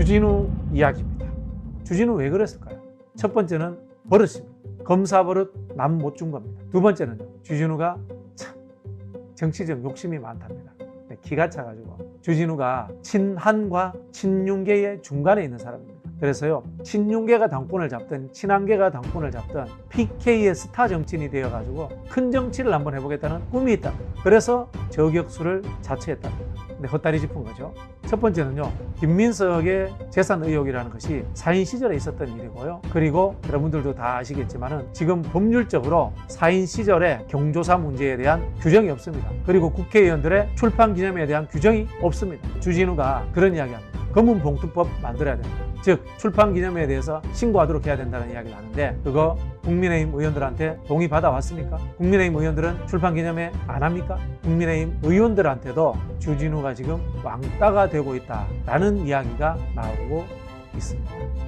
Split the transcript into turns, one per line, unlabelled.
주진우 이야기입니다. 주진우 왜 그랬을까요? 첫 번째는 버릇입니다. 검사 버릇 남 못 준 겁니다. 두 번째는요. 주진우가 참 정치적 욕심이 많답니다. 네, 기가 차가지고 주진우가 친한과 친윤계의 중간에 있는 사람입니다. 그래서요 친윤계가 당권을 잡든 친한계가 당권을 잡든 PK의 스타 정치인이 되어가지고 큰 정치를 한번 해보겠다는 꿈이 있답니다. 그래서 저격수를 자처했답니다. 근데 헛다리 짚은 거죠. 첫 번째는요 김민석의 재산 의혹이라는 것이 사인 시절에 있었던 일이고요. 그리고 여러분들도 다 아시겠지만은 지금 법률적으로 사인 시절에 경조사 문제에 대한 규정이 없습니다. 그리고 국회의원들의 출판 기념에 대한 규정이 없습니다. 주진우가 그런 이야기합니다. 검은 봉투법 만들어야 된다. 즉 출판 기념에 대해서 신고하도록 해야 된다는 이야기를 하는데 그거 국민의힘 의원들한테 동의 받아 왔습니까? 국민의힘 의원들은 출판 기념회 안 합니까? 국민의힘 의원들한테도 주진우가 지금 왕따가 되고 있다라는 이야기가 나오고 있습니다.